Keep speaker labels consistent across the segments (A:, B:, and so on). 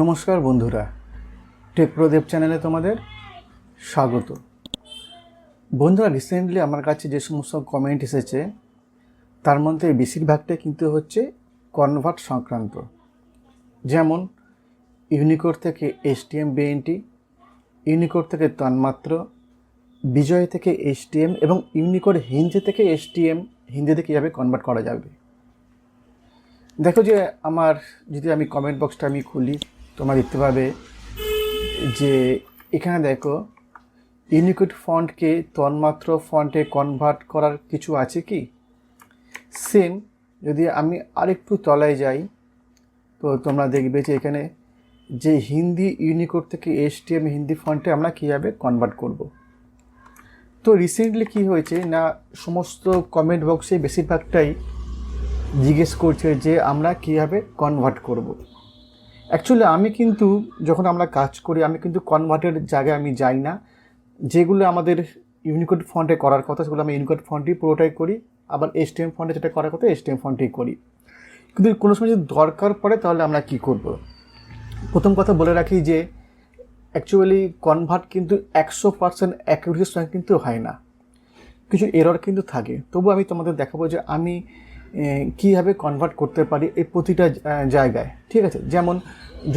A: নমস্কার বন্ধুরা। টেকপ্রদেব চ্যানেলে তোমাদের স্বাগত। বন্ধুরা রিসেন্টলি আমার কাছে যে সমস্ত কমেন্ট এসেছে, তার মধ্যে বেশিরভাগটাই কিন্তু হচ্ছে কনভার্ট সংক্রান্ত। যেমন ইউনিকোড থেকে এসটিএম বিএনটি ইউনিকোড থেকে তন্মাত্র বিজয় থেকে এসটিএম এবং ইউনিকোড হিন্দি থেকে এসটিএম হিন্দিতে কীভাবে কনভার্ট করা যাবে। দেখো যে, আমার যদি আমি কমেন্ট বক্সটা আমি খুলি তোমরা দেখতে পাবে যে এখানে দেখো ইউনিকোড ফন্টকে তন্মাত্র ফন্টে কনভার্ট করার কিছু আছে কি সেম যদি আমি আরেকটু তলায় যাই, তো তোমরা দেখবে যে এখানে যে হিন্দি ইউনিকোড থেকে এসটিএম হিন্দি ফন্টে আমরা কীভাবে কনভার্ট করব তো রিসেন্টলি কি হয়েছে না, সমস্ত কমেন্ট বক্সে বেশিরভাগটাই জিজ্ঞেস করছে যে আমরা কীভাবে কনভার্ট করব। অ্যাকচুয়ালি আমি কিন্তু যখন আমরা কাজ করি, আমি কিন্তু কনভার্টের জায়গায় আমি যাই না। যেগুলো আমাদের ইউনিকোড ফন্টে করার কথা, সেগুলো আমি ইউনিকোড ফন্টই পুরোটাই করি। আবার এসটিএম ফন্টে যেটা করার কথা এসটিএম ফন্টেই করি। কিন্তু কোনো সময় যদি দরকার পড়ে, তাহলে আমরা কি করব। প্রথম কথা বলে রাখি যে অ্যাকচুয়ালি কনভার্ট কিন্তু একশো পার্সেন্ট অ্যাকুরেসির সঙ্গে কিন্তু হয় না। কিছু এরর কিন্তু থাকে। তবু আমি তোমাদের দেখাবো যে আমি কীভাবে কনভার্ট করতে পারি এই প্রতিটা জায়গায়? ঠিক আছে? যেমন,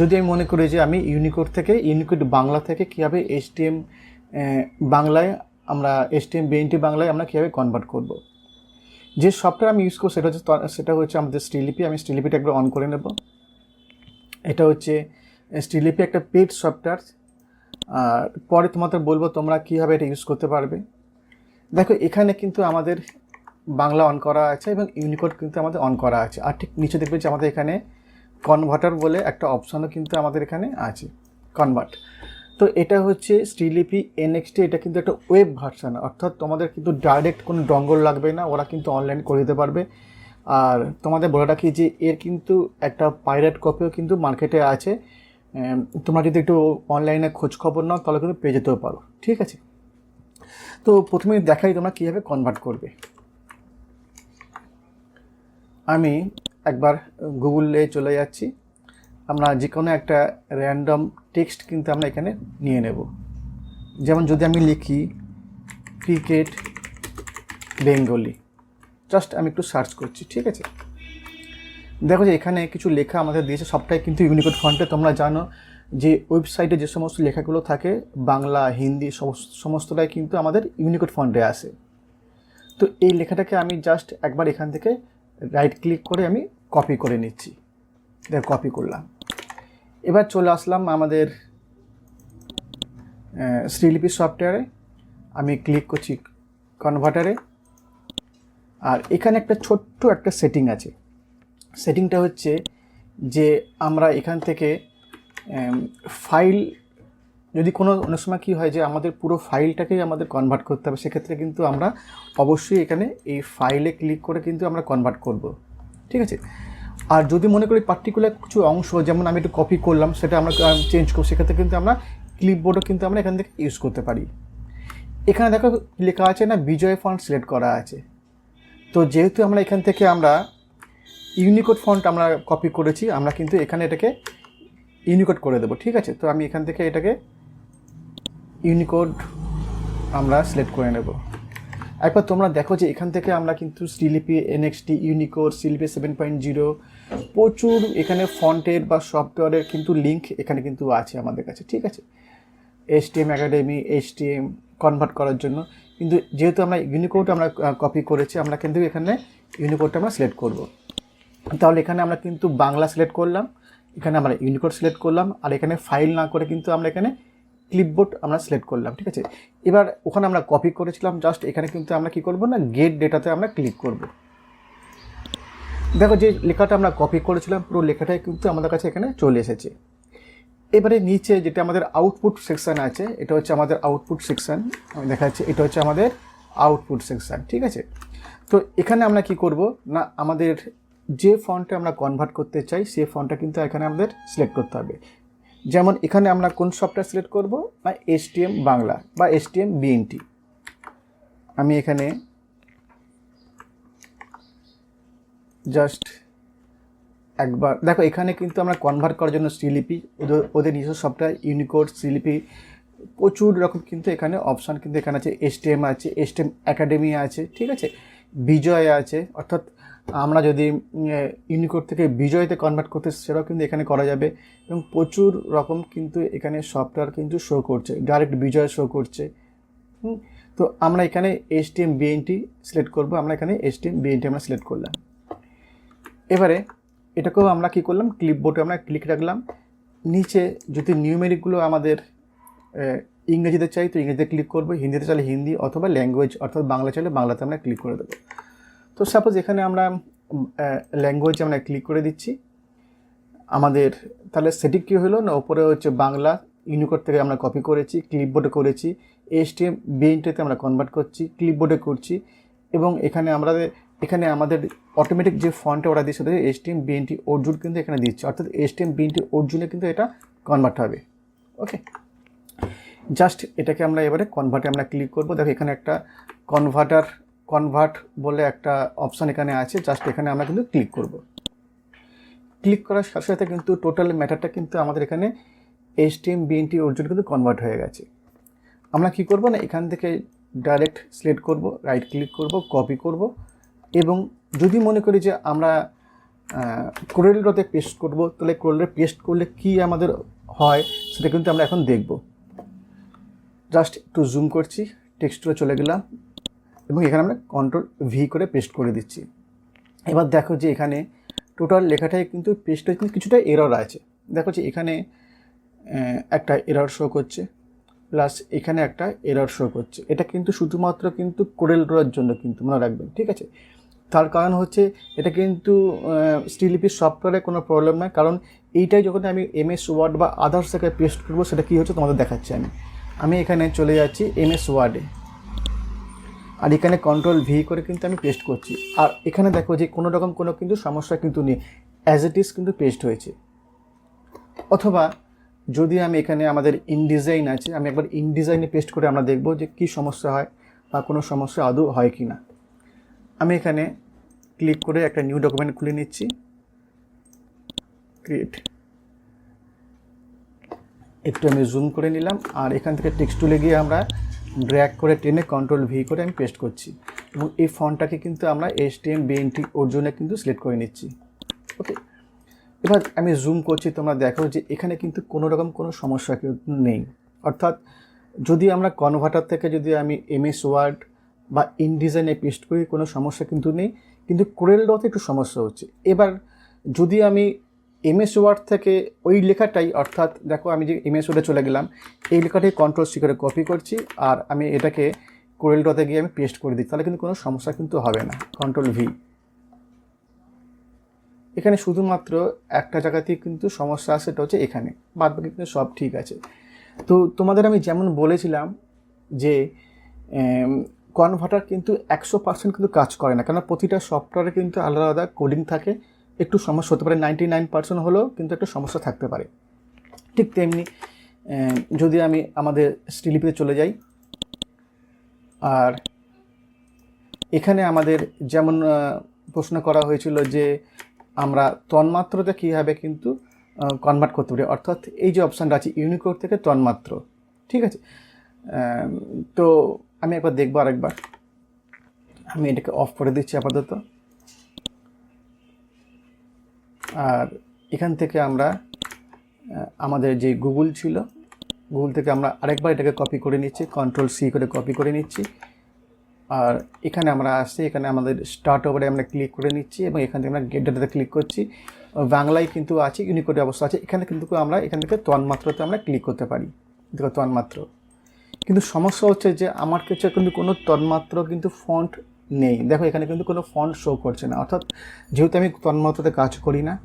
A: যদি আমি মনে করি যে আমি ইউনিকোড থেকে ইউনিকোড বাংলা থেকে কীভাবে এসটিএম বাংলায় আমরা এসটিএম বিএনটি বাংলায় আমরা কীভাবে কনভার্ট করব? যে সফটওয়্যার আমি ইউজ করব সেটা হচ্ছে সেটা হচ্ছে আমাদের স্টিলিপি আমি স্টিলিপিটা একবার অন করে নেব। এটা হচ্ছে স্টিলিপি একটা পেড সফটওয়্যার পরে তোমাদের বলব তোমরা কীভাবে এটা ইউজ করতে পারবে। দেখো, এখানে কিন্তু আমাদের বাংলা অন করা আছে এবং ইউনিকোড কিন্তু আমাদের অন করা আছে। আর ঠিক নিচে দেখবে যে আমাদের এখানে কনভার্টার বলে একটা অপশানও কিন্তু আমাদের এখানে আছে কনভার্ট তো এটা হচ্ছে স্টিলিপি এনএক্সটি এটা কিন্তু একটা ওয়েব ভার্সান অর্থাৎ তোমাদের কিন্তু ডাইরেক্ট কোনো ডঙ্গল লাগবে না, ওরা কিন্তু অনলাইন করে দিতে পারবে। আর তোমাদের বলে রাখি যে এর কিন্তু একটা পাইরেট কপিও কিন্তু মার্কেটে আছে। তোমরা যদি একটু অনলাইনে খোঁজ খবর নাও, তাহলে কিন্তু পেয়ে যেতেও পারো। ঠিক আছে? তো প্রথমে দেখাই তোমরা কীভাবে কনভার্ট করবে। আমি একবার গুগলে চলে যাচ্ছি। আমরা যে কোনো একটা র্যান্ডম টেক্সট কিন্তু আমরা এখানে নিয়ে নেব। যেমন যদি আমি লিখি ক্রিকেট বেঙ্গলি জাস্ট আমি একটু সার্চ করছি, ঠিক আছে? দেখো যে এখানে কিছু লেখা আমাদের দিয়েছে, সবটাই কিন্তু ইউনিকোড ফন্টে তোমরা জানো যে ওয়েবসাইটে যে সমস্ত লেখাগুলো থাকে, বাংলা, হিন্দি সমস্ত সমস্তটাই কিন্তু আমাদের ইউনিকোড ফন্টে আসে। তো এই লেখাটাকে আমি জাস্ট একবার এখান থেকে রাইট ক্লিক করে আমি কপি করে নিচ্ছি। দেখ কপি করলাম। এবার চলে আসলাম আমাদের শ্রীলিপি সফটওয়্যারে আমি ক্লিক করছি কনভার্টারে আর এখানে একটা ছোট্ট একটা সেটিং আছে। সেটিংটা হচ্ছে যে আমরা এখান থেকে ফাইল যদি কোনো, অনেক সময় কী হয় যে আমাদের পুরো ফাইলটাকেই আমাদের কনভার্ট করতে হবে, সেক্ষেত্রে কিন্তু আমরা অবশ্যই এখানে এই ফাইলে ক্লিক করে কিন্তু আমরা কনভার্ট করব। ঠিক আছে? আর যদি মনে করি পার্টিকুলার কিছু অংশ, যেমন আমি একটু কপি করলাম, সেটা আমরা চেঞ্জ করব, সেক্ষেত্রে কিন্তু আমরা ক্লিপবোর্ডও কিন্তু আমরা এখান থেকে ইউজ করতে পারি। এখানে দেখো লেখা আছে না, বিজয় ফন্ট সিলেক্ট করা আছে। তো যেহেতু আমরা এখান থেকে আমরা ইউনিকোড ফন্ট আমরা কপি করেছি, আমরা কিন্তু এখানে এটাকে ইউনিকোড করে দেবো, ঠিক আছে? তো আমি এখান থেকে এটাকে ইউনিকোড আমরা সিলেক্ট করে নেব। একবার তোমরা দেখো যে এখান থেকে আমরা কিন্তু Shrilipi NXT unicode Shrilipi seven point zero প্রচুর এখানে ফন্টের বা সফটওয়্যারের কিন্তু লিঙ্ক এখানে কিন্তু আছে আমাদের কাছে, ঠিক আছে? S STM academy STM convert করার জন্য। কিন্তু যেহেতু আমরা ইউনিকোড আমরা কপি করেছি, আমরা কিন্তু এখানে ইউনিকোডটা আমরা সিলেক্ট করব। তাহলে এখানে আমরা কিন্তু বাংলা সিলেক্ট করলাম, এখানে আমরা ইউনিকোড সিলেক্ট করলাম, আর এখানে ফাইল না করে কিন্তু আমরা এখানে ক্লিপবোর্ড আমরা সিলেক্ট করলাম, ঠিক আছে? এবার ওখানে আমরা কপি করেছিলাম জাস্ট এখানে কিন্তু আমরা কি করব না গেট ডেটাতে আমরা ক্লিক করব। দেখো যে লেখাটা আমরা কপি করেছিলাম, পুরো লেখাটাই কিন্তু আমাদের কাছে এখানে চলে এসেছে। এবারে নিচে যেটা আমাদের আউটপুট সেকশন আছে, এটা হচ্ছে আমাদের আউটপুট সেকশন আমি দেখাচ্ছি, এটা হচ্ছে আমাদের আউটপুট সেকশন ঠিক আছে? তো এখানে আমরা কি করব না, আমাদের যে ফন্টে আমরা কনভার্ট করতে চাই সেই ফন্টটা কিন্তু এখানে আমাদের সিলেক্ট করতে হবে। যেমন এখানে আমরা কোন সফটওয়্যার সিলেক্ট করব? না এসটিএম বাংলা বা এসটিএম বিএনটি। আমি এখানে জাস্ট একবার, দেখো এখানে কিন্তু আমরা কনভার্ট করার জন্য শ্রীলিপি ওদের ওদের নিজস্ব সফটওয়্যার ইউনিকোড শ্রীলিপি প্রচুর রকম কিন্তু এখানে অপশান কিন্তু এখানে আছে। এসটিএম আছে, এসটিএম একাডেমি আছে, ঠিক আছে? বিজয় আছে, অর্থাৎ আমরা যদি ইউনিকোড থেকে বিজয়তে কনভার্ট করতে সেটাও কিন্তু এখানে করা যাবে। এবং প্রচুর রকম কিন্তু এখানে সফটওয়্যার কিন্তু শো করছে ডাইরেক্ট বিজয় শো করছে। তো আমরা এখানে S T M BNT select করব, আমরা এখানে এস টি এম বিএনটি আমরা সিলেক্ট করলাম। এবারে এটাকেও আমরা কি করলাম ক্লিপবোর্ডে আমরা ক্লিক রাখলাম। নিচে যদি নিউমেরিকগুলো আমাদের ইংরেজিতে চাই, তো ইংরেজিতে ক্লিক করব, হিন্দিতে চাইলে হিন্দি অথবা ল্যাঙ্গুয়েজ অর্থাৎ বাংলা চাইলে বাংলাতে আমরা ক্লিক করে দেবো। তো সাপোজ এখানে আমরা ল্যাঙ্গুয়েজে আমরা ক্লিক করে দিচ্ছি। আমাদের, তাহলে সেটি কী হলো না? ওপরে হচ্ছে বাংলা ইউনিকোড থেকে আমরা কপি করেছি ক্লিপবোর্ডে করেছি এসটিএম বিএনটিতে আমরা কনভার্ট করছি ক্লিপবোর্ডে করছি। এবং এখানে আমরা, এখানে আমাদের অটোমেটিক যে ফন্টটা ওরা দিচ্ছে সেটা এসটিএম বিএনটি অর্জুন কিন্তু এখানে দিচ্ছে। অর্থাৎ এসটিএম বিএনটি অর্জুনে কিন্তু এটা কনভার্ট হবে। ওকে জাস্ট এটাকে আমরা এবারে কনভার্টে আমরা ক্লিক করব। দেখো এখানে একটা কনভার্টার কনভার্ট বলে একটা অপশান এখানে আছে জাস্ট এখানে আমরা কিন্তু ক্লিক করব। ক্লিক করার সাথে সাথে কিন্তু টোটাল ম্যাটারটা কিন্তু আমাদের এখানে এসটিএম বিএনটি অর্জুন কিন্তু কনভার্ট হয়ে গেছে। আমরা কি করব না, এখান থেকে ডাইরেক্ট সিলেক্ট করব রাইট ক্লিক করব কপি করব এবং যদি মনে করি যে আমরা কোরেলটাতে পেস্ট করব, তাহলে কোরেলে পেস্ট করলে কি আমাদের হয়, সেটা কিন্তু আমরা এখন দেখব। জাস্ট একটু জুম করছি টেক্সটুরে চলে গেলাম। এবং এখানে আমরা কন্ট্রোল ভি করে পেস্ট করে দিচ্ছি। এবার দেখো যে এখানে টোটাল লেখাটাই কিন্তু পেস্টে কিন্তু কিছুটা এরর আছে। দেখো যে এখানে একটা এরর শো করছে প্লাস এখানে একটা এরর শো করছে। এটা কিন্তু শুধুমাত্র কিন্তু কোরেল ড্রয়ের জন্য কিন্তু, মনে রাখবেন, ঠিক আছে? তার কারণ হচ্ছে এটা কিন্তু স্টিলিপির সফটওয়্যারে কোনো প্রবলেম নয়। কারণ এইটাই যখন আমি এমএস ওয়ার্ড বা আদার্স থেকে পেস্ট করব, সেটা কী হচ্ছে তোমাদের দেখাচ্ছি আমি। আমি এখানে চলে যাচ্ছি এমএস ওয়ার্ডে আর এখানে কন্ট্রোল ভি করে কিন্তু আমি পেস্ট করছি। আর এখানে দেখো যে কোনো রকম কোনো কিন্তু সমস্যা কিন্তু নেই। অ্যাজ ইট ইজ কিন্তু পেস্ট হয়েছে। অথবা যদি আমি এখানে আমাদের ইনডিজাইন আছে, আমি একবার ইনডিজাইনে পেস্ট করে আমরা দেখব যে কী সমস্যা হয় বা কোনো সমস্যা আদৌ হয় কি না আমি এখানে ক্লিক করে একটা নিউ ডকুমেন্ট খুলে নিচ্ছি। ক্রিয়েট একটু আমি জুম করে নিলাম। আর এখান থেকে টেক্সট তুলে গিয়ে আমরা ড্র্যাগ করে টেনে কন্ট্রোল ভি করে আমি পেস্ট করছি। এবং এই ফন্টটাকে কিন্তু আমরা এস টি এম বিএনটি ওর জন্য কিন্তু সিলেক্ট করে নিচ্ছি। ওকে এবার আমি জুম করছি, তোমরা দেখো যে এখানে কিন্তু কোনো রকম কোনো সমস্যা কিন্তু নেই। অর্থাৎ যদি আমরা কনভার্টার থেকে যদি আমি এমএস ওয়ার্ড বা ইনডিজাইনে পেস্ট করি, কোনো সমস্যা কিন্তু নেই। কিন্তু কোরেল ডতে একটু সমস্যা হচ্ছে। এবার যদি আমি এমএস ওয়ার্ড থেকে ওই লেখাটাই, অর্থাৎ দেখো আমি যে এমএস ওয়ার্ডে চলে গেলাম, এই লেখাটাই কন্ট্রোল সি কপি করছি, আর আমি এটাকে কোরেল ডতে গিয়ে আমি পেস্ট করে দিই তাহলে কিন্তু কোনো সমস্যা কিন্তু হবে না কন্ট্রোল ভি এখানে শুধুমাত্র একটা জায়গাতেই কিন্তু সমস্যা আছে, সেটা হচ্ছে এখানে বাদ বাকি কিন্তু সব ঠিক আছে। তো তোমাদের আমি যেমন বলেছিলাম যে কনভার্টার কিন্তু একশো পার্সেন্ট কিন্তু কাজ করে না কারণ প্রতিটা সফটওয়্যারে কিন্তু আলাদা আলাদা কোডিং থাকে একটু সমস্যা হতে পারে নাইনটি নাইন পার্সেন্ট হলেও কিন্তু একটু সমস্যা থাকতে পারে। ঠিক তেমনি যদি আমি আমাদের স্টিলিপিতে চলে যাই, আর এখানে আমাদের যেমন প্রশ্ন করা হয়েছিল যে আমরা তন্মাত্রতে কীভাবে কিন্তু কনভার্ট করতে পারি। অর্থাৎ এই যে অপশানটা আছে ইউনিকোড থেকে তন্মাত্র, ঠিক আছে? তো আমি একবার দেখব আরেকবার। আমি এটাকে অফ করে দিচ্ছি আপাতত। আর এখান থেকে আমরা আমাদের যে গুগল ছিল গুগল থেকে আমরা আরেকবার এটাকে কপি করে নিচ্ছি কন্ট্রোল সি করে কপি করে নিচ্ছি। আর এখানে আমরা আসছি, এখানে আমাদের স্টার্ট ওভারে আমরা ক্লিক করে নিচ্ছি এবং এখান থেকে আমরা গেট ডাটাতে ক্লিক করছি। বাংলায় কিন্তু আছে ইউনিকোডে অবস্থা আছে, এখানে কিন্তু আমরা, এখান থেকে তন্মাত্রতে আমরা ক্লিক করতে পারি। তন্মাত্র কিন্তু সমস্যা হচ্ছে যে, আমার কাছে কিন্তু কোনো তন্মাত্র কিন্তু ফন্ট নেই। দেখো, এখানে কিন্তু কোনো ফন্ট শো করছে না। অর্থাৎ যেহেতু আমি তন্মাত্রাতে কাজ করি না,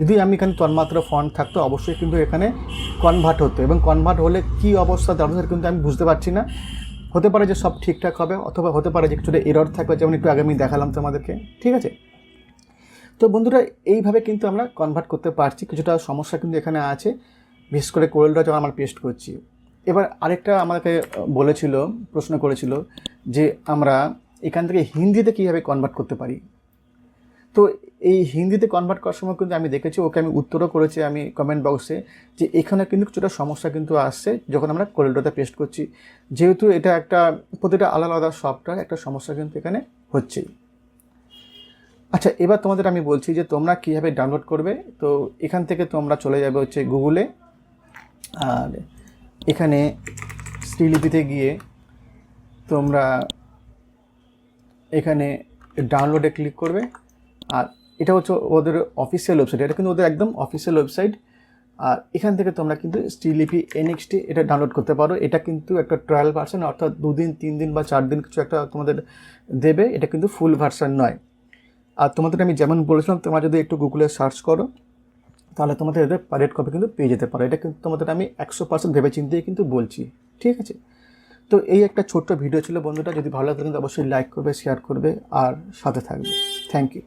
A: যদি আমি এখানে তন্মাত্র ফন্ট থাকতো, অবশ্যই কিন্তু এখানে কনভার্ট হতো। এবং কনভার্ট হলে কী অবস্থা, তার কিন্তু আমি বুঝতে পারছি না। হতে পারে যে সব ঠিকঠাক হবে, অথবা হতে পারে যে কিছুটা এরর থাকবে, যেমন একটু আগে আমি দেখালাম তোমাদেরকে, ঠিক আছে? তো বন্ধুরা, এইভাবে কিন্তু আমরা কনভার্ট করতে পারছি। কিছুটা সমস্যা কিন্তু এখানে আছে। বিশেষ করে কোয়েলটা যখন আমরা পেস্ট করছি। এবার আরেকটা আমাকে বলেছিল, প্রশ্ন করেছিল যে আমরা এখান থেকে হিন্দিতে কীভাবে কনভার্ট করতে পারি? তো এই হিন্দিতে কনভার্ট করার সময় কিন্তু আমি দেখেছি, ওকে আমি উত্তরও করেছি আমি কমেন্ট বক্সে যে এখানে কিন্তু কিছুটা সমস্যা কিন্তু আসছে যখন আমরা কোরেলডোতে পেস্ট করছি। যেহেতু এটা একটা প্রতিটা আলাদা আলাদা সফটওয়্যার একটা সমস্যা কিন্তু এখানে হচ্ছেই। আচ্ছা এবার তোমাদের আমি বলছি যে তোমরা কীভাবে ডাউনলোড করবে? তো এখান থেকে তোমরা চলে যাবে হচ্ছে গুগলে আর এখানে শ্রীলিপিতে গিয়ে তোমরা এখানে ডাউনলোডে ক্লিক করবে। আর এটা হচ্ছে ওদের অফিসিয়াল ওয়েবসাইট এটা কিন্তু ওদের একদম অফিসিয়াল ওয়েবসাইট আর এখান থেকে তোমরা কিন্তু স্টিলিপি এনএক্সটি এটা ডাউনলোড করতে পারো। এটা কিন্তু একটা ট্রায়াল ভার্সন অর্থাৎ দুদিন তিন দিন বা চার দিন কিছু একটা তোমাদের দেবে। এটা কিন্তু ফুল ভার্সন নয়। আর তোমাদের আমি যেমন বলেছিলাম, তোমরা যদি একটু গুগলে সার্চ করো, তাহলে তোমাদের এদের পাইরেট কপি কিন্তু পেয়ে যেতে পারো। এটা কিন্তু তোমাদের আমি একশো পার্সেন্ট ভেবে চিন্তেই কিন্তু বলছি। ঠিক আছে? তো এই একটা ছোট্ট ভিডিও ছিল বন্ধুটা যদি ভালো লাগে অবশ্যই লাইক করবে শেয়ার করবে, আর সাথে থাকবে। Thank you